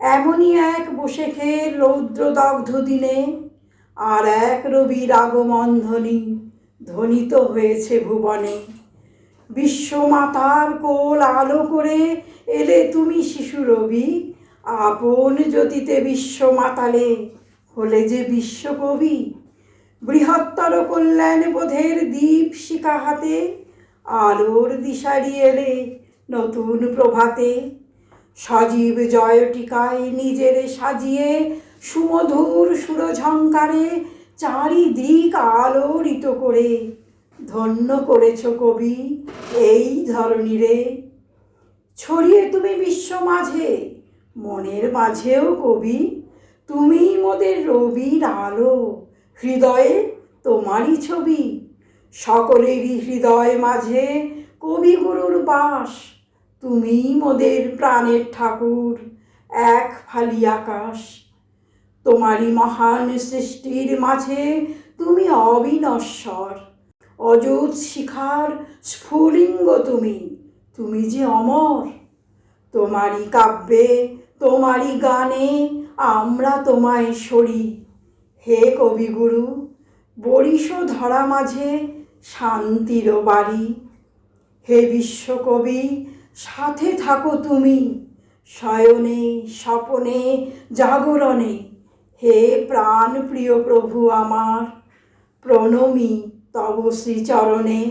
এমনই এক বসে খেয়ে রৌদ্রদগ্ধ দিনে, আর এক রবির আগমন ধ্বনি, ধ্বনিত হয়েছে ভুবনে। বিশ্বমাতার কোল আলো করে এলে তুমি শিশু রবি, আপন জ্যোতিতে বিশ্ব মাতালে হলে যে বিশ্বকবি বৃহত্তর কল্যাণ বোধের দীপ শিখা হাতে, আলোর দিশারি এলে নতুন প্রভাতে। সজীব জয়টিকায় নিজের সাজিয়ে, সুমধুর সুরঝঙ্কারে চারিদিক আলোড়িত করে। ধন্য করেছ কবি এই ধরনীরে ছড়িয়ে তুমি বিশ্ব মাঝে, মনের মাঝেও কবি। তুমি মোদের রবির আলো, হৃদয়ে তোমারই ছবি। সকলেরই হৃদয় মাঝে কবিগুরুর বাস তুমি মোদের প্রাণের ঠাকুর, এক ফালি আকাশ। তোমারই মহান সৃষ্টির মাঝে তুমি অবিনশ্বর। অযুত শিখার স্ফুলিঙ্গ তুমি তুমি যে অমর। তোমারই কাব্যে, তোমারই গানে আমরা তোমায় সরি। হে কবিগুরু বরিশ ধরা মাঝে শান্তির বাড়ি। হে বিশ্বকবি সাথে থাকো তুমি। শয়নে স্বপনে জাগরণে। হে প্রাণ প্রিয় প্রভু আমার প্রণমী তব শ্রীচরণে।